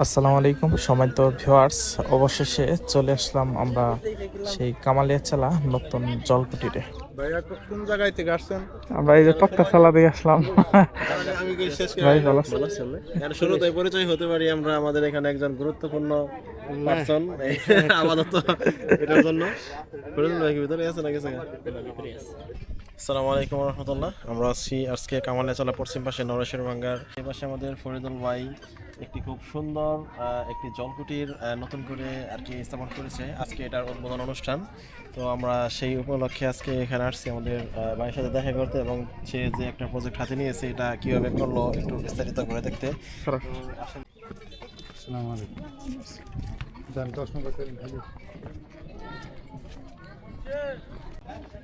আসসালামু আলাইকুম সময়ত ভিউয়ার্স অবশেষে চলে আসলাম আমরা সেই কামালিয়াচালা নতুন জলকুটিরে কোন জায়গায় থেকে আসছেন? আমরা এই যে টক্কা চালা দিয়ে আসলাম। আমি কি শেষ ভাই ভালো আছেন? ভালো আছেন না? আর শুরুতে পরিচয় হতে পারি আমরা আমাদের এখানে একজন গুরুত্বপূর্ণ পার্সন আপাতত এটার জন্য। ফরিদুল ভাই ভিতরে আছে নাকি আসসালামু আলাইকুম রহমতুল্লাহ। আমরা আছি আজকে কামালে চলা পশ্চিম পাশে নরেশের বাঙ্গার এই পাশে আমাদের ফরিদুল ভাই একটি খুব সুন্দর একটি জলকুটির নতুন করে আর কি স্থাপন করেছে। আজকে এটার উদ্বোধন অনুষ্ঠান। তো আমরা সেই উপলক্ষে আজকে এখানে আসছি আমাদের ভাইয়ের সাথে দেখা করতে এবং সে যে একটা প্রজেক্ট হাতে নিয়েছে, এটা কীভাবে করল একটু বিস্তারিত করে দেখতে। আসসালামু আলাইকুম।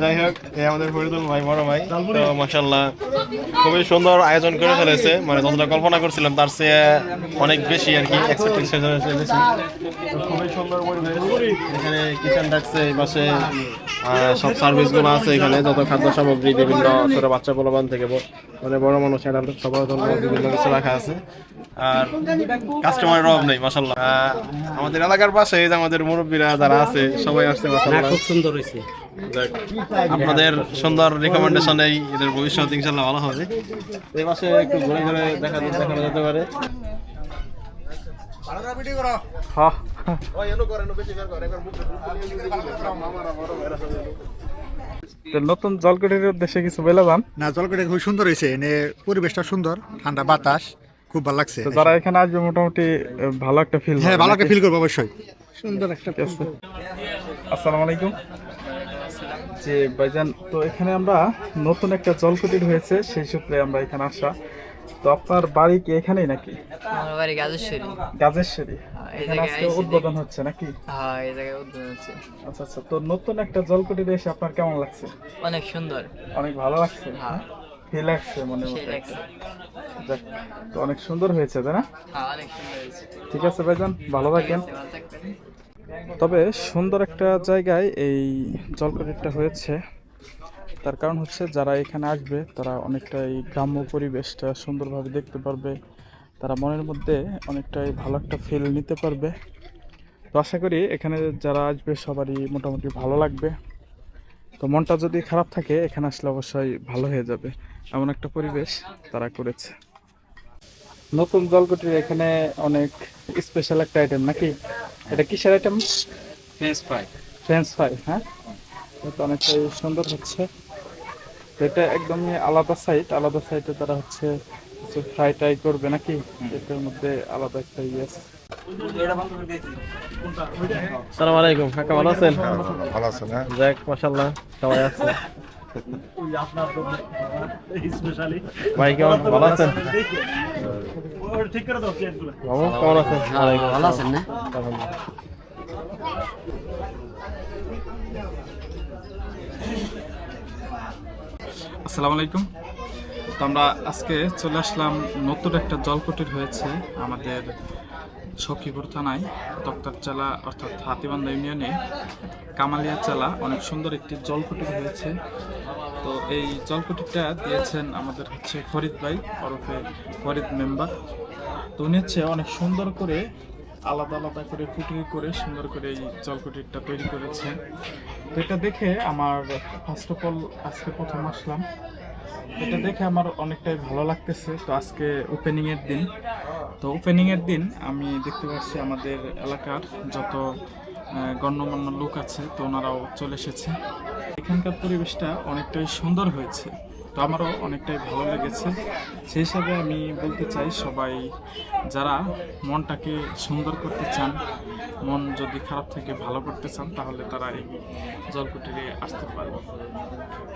যাই হোক আমাদের ফরিদুল ভাই বড় ভাই। খুবই সুন্দর আয়োজন করে ফেলেছে। মানে যতটা কল্পনা করছিলাম, তার চেয়ে অনেক বেশি আর কি খুবই সুন্দর এখানে কিচেন এই পাশে সব সার্ভিসগুলো আছে এখানে, যত খাদ্য সামগ্রী, বিভিন্ন ছোট বাচ্চা বলবান থেকে মানে বড় মানুষ অ্যাডাল্ট সবার জন্য বিভিন্ন কিছু রাখা আছে। আর কাস্টমারের অভাব নেই মাসাল্লাহ আমাদের এলাকার পাশে আমাদের মুরব্বীরা যারা আছে, সবাই আসছে মাসাল্লাহ খুব সুন্দর হয়েছে। আপনাদের সুন্দর রিকমেন্ডেশনে এদের ভবিষ্যৎ ইনশাল্লাহ ভালো হবে। এই মাসে একটু ঘুরে ঘুরে দেখা দেখানো যেতে পারে। হ্যাঁ। নতুন জলকুটির উদ্দেশ্যে কিছু বলে যান না জলকাটা খুব সুন্দর হয়েছে এনে পরিবেশটা সুন্দর ঠান্ডা বাতাস খুব ভালো লাগছে। তো যারা এখানে আসবে মোটামুটি ভালো একটা ফিল হ্যাঁ ভালো একটা ফিল করব অবশ্যই। সুন্দর একটা আসসালামু আলাইকুম। জি ভাইজান তো এখানে আমরা নতুন একটা জলকুটির হয়েছে সেই সূত্রে আমরা এখানে আসা। তো আপনার বাড়ি কি এখানেই নাকি? আমার বাড়ি গাজেশ্বরী। গাজেশ্বরী। জায়গায় আজকে উদ্বোধন হচ্ছে নাকি? হ্যাঁ এই জায়গায় উদ্বোধন হচ্ছে। আচ্ছা আচ্ছা তো নতুন একটা জলকুটিরে এসে আপনার কেমন লাগছে? অনেক সুন্দর। অনেক ভালো লাগছে? হ্যাঁ। লাগছে মনে লাগছে। তো অনেক সুন্দর হয়েছে তাই না? হ্যাঁ অনেক সুন্দর হয়েছে। ঠিক আছে ভাইজান ভালো থাকেন। ভালো থাকবেন। তবে সুন্দর একটা জায়গায় এই জলকুটিরটা হয়েছে। তার কারণ হচ্ছে যারা এখানে আসবে, তারা অনেকটাই গ্রাম্য পরিবেশটা সুন্দরভাবে দেখতে পারবে। তারা মনের মধ্যে অনেকটাই ভালো একটা ফিল নিতে পারবে। তো আশা করি এখানে যারা আসবে, সবারই মোটামুটি ভালো লাগবে। তো মনটা যদি খারাপ থাকে, এখানে আসলে অবশ্যই ভালো হয়ে যাবে। এমন একটা পরিবেশ তারা করেছে। নতুন জলকুটির এখানে অনেক স্পেশাল একটা আইটেম নাকি? এটা কিসের item french fry french fry হ্যাঁ? এটা অনেকটাই সুন্দর হচ্ছে। এটা একদমই আলাদা সাইট আলাদা সাইটে তারা হচ্ছে কিছু ফ্রাই ট্রাই করবে নাকি? এটার মধ্যে আলাদা একটা ইয়ে আছে। সালাম আলাইকুম কাকা ভালো আছেন? ভালো আছে না যাক মাশাল্লাহ সবাই আছে। ভাই কেমন? ভালো আছেন? কেমন আছেন? ভালো আছেন না? আসসালামু আলাইকুম। তো আমরা আজকে চলে আসলাম নতুন একটা জলকুটির হয়েছে আমাদের সখীপুর থানায় তক্তারচালা অর্থাৎ হাতিবান্ধা ইউনিয়নে কামালিয়া চালা অনেক সুন্দর একটি জলকুটির হয়েছে। তো এই জলকুটিরটা দিয়েছেন আমাদের হচ্ছে ফরিদ ভাই, ওরফে ফরিদ মেম্বার। তো উনি হচ্ছে অনেক সুন্দর করে আলাদা আলাদা করে কুটি করে সুন্দর করে এই জলকুটিরটা তৈরি করেছে তো এটা দেখে আমার ফার্স্ট অফ অল আজকে প্রথম আসলাম। এটা দেখে আমার অনেকটাই ভালো লাগতেছে। তো আজকে ওপেনিংয়ের দিন। তো ওপেনিংয়ের দিন আমি দেখতে পাচ্ছি আমাদের এলাকার যত গণ্যমান্য লোক আছে, তো ওনারাও চলে এসেছে। এখানকার পরিবেশটা অনেকটাই সুন্দর হয়েছে। তো আমারও অনেকটাই ভালো লেগেছে। সেই হিসাবে আমি বলতে চাই, সবাই যারা মনটাকে সুন্দর করতে চান, মন যদি খারাপ থেকে ভালো করতে চান, তাহলে তারা এই জলকুটিরে আসতে পারে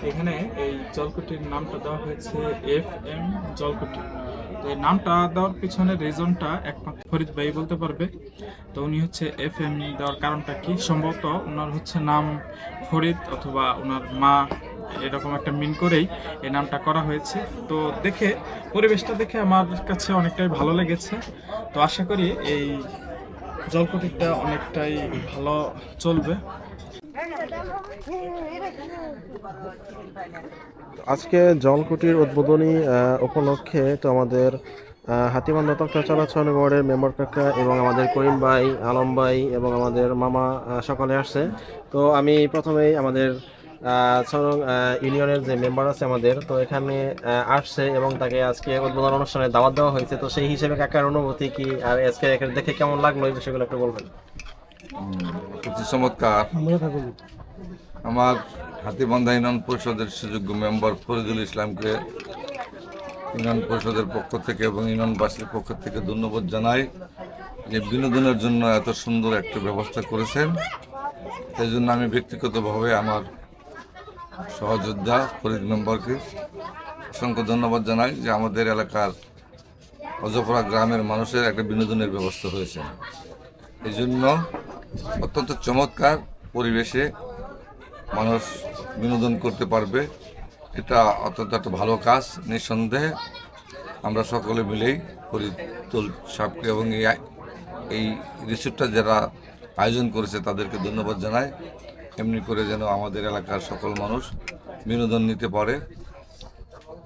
এখানে এই জলকুটির নামটা দেওয়া হয়েছে এফ এম জলকুটি। তো এই নামটা দেওয়ার পিছনে রিজনটা একমাত্র ফরিদ ভাই বলতে পারবে। তো উনি হচ্ছে এফ এম দেওয়ার কারণটা কি? সম্ভবত ওনার হচ্ছে নাম ফরিদ অথবা ওনার মা এরকম একটা মিন করেই এই নামটা করা হয়েছে। তো দেখে, পরিবেশটা দেখে আমার কাছে অনেকটাই ভালো লেগেছে। তো আশা করি এই জলকুটিরটা অনেকটাই ভালো চলবে। আজকে জলকুটির উদ্বোধনী উপলক্ষে তো আমাদের হাতিবান্ধা তক্তা চলাচল বোর্ডের মেম্বার কাকা এবং আমাদের করিম ভাই আলম ভাই এবং আমাদের মামা সকলে আসছে। তো আমি প্রথমেই আমাদের আহ, চরং আহ, ইউনিয়নের যে মেম্বার আছে আমাদের তো এখানে আসছে এবং তাকে আজকে উদ্বোধন অনুষ্ঠানে দাওয়াত দেওয়া হয়েছে। তো সেই হিসেবে কাকার অনুভূতি কি আর আজকে এখানে দেখে কেমন লাগল এই বিষয়গুলো একটু বলবেন? চমৎকার। আমার হাতিবান্ধা ইউনিয়ন পরিষদের সুযোগ্য মেম্বার ফরিদুল ইসলামকে ইউনিয়ন পরিষদের পক্ষ থেকে এবং ইউনিয়নবাসীর পক্ষ থেকে ধন্যবাদ জানাই। যে বিনোদনের জন্য এত সুন্দর একটা ব্যবস্থা করেছেন। সেই জন্য আমি ব্যক্তিগতভাবে আমার সহযোদ্ধা ফরিদ মেম্বারকে অসংখ্য ধন্যবাদ জানাই যে আমাদের এলাকার অজপরা গ্রামের মানুষের একটা বিনোদনের ব্যবস্থা হয়েছে। এই জন্য অত্যন্ত চমৎকার পরিবেশে মানুষ বিনোদন করতে পারবে। এটা অত্যন্ত একটা ভালো কাজ, নিঃসন্দেহে। আমরা সকলে মিলেই ফরিদুল সাহেবকে এবং এই এই রিসোর্টটা যারা আয়োজন করেছে তাদেরকে ধন্যবাদ জানাই। এমনি করে যেন আমাদের এলাকার সকল মানুষ বিনোদন নিতে পারে।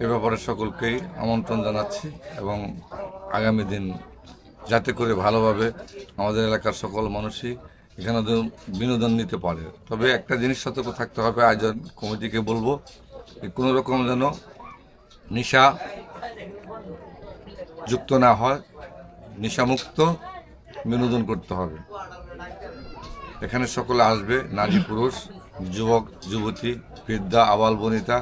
এ ব্যাপারে সকলকেই আমন্ত্রণ জানাচ্ছি এবং আগামী দিন যাতে করে ভালোভাবে আমাদের এলাকার সকল মানুষই এখানে বিনোদন নিতে পারে। তবে একটা জিনিস সতর্ক থাকতে হবে আয়োজন কমিটিকে বলব যে কোনো রকম যেন নেশা যুক্ত না হয়, নেশামুক্ত বিনোদন করতে হবে। এখানে সকলে আসবে, নারী, পুরুষ, যুবক, যুবতী, বৃদ্ধা, আবাল বনিতা,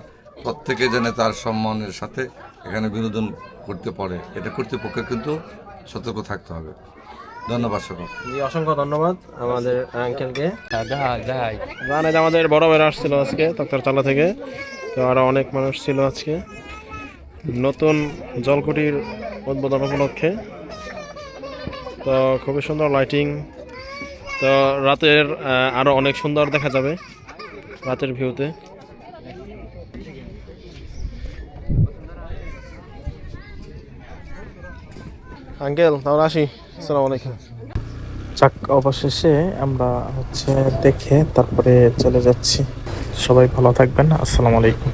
প্রত্যেকে যেন তার সম্মানের সাথে এখানে বিনোদন করতে পারে। এটা কর্তৃপক্ষের কিন্তু সতর্ক থাকতে হবে। ধন্যবাদ সকল। জি অসংখ্য ধন্যবাদ আমাদের আঙ্কেলকে দেখাই দেখাই। জানে যে আমাদের বড় ভাইরা আসছিল আজকে তক্তার চালা থেকে তো আরও অনেক মানুষ ছিল আজকে। নতুন জলকুটির উদ্বোধন উপলক্ষে। তো খুবই সুন্দর লাইটিং তো রাতের আহ, আরও অনেক সুন্দর দেখা যাবে রাতের ভিউতে আঙ্কেল তাহলে আসি। যাক অবশেষে আমরা হচ্ছে দেখে তারপরে চলে যাচ্ছি। সবাই ভালো থাকবেন আসসালামু আলাইকুম।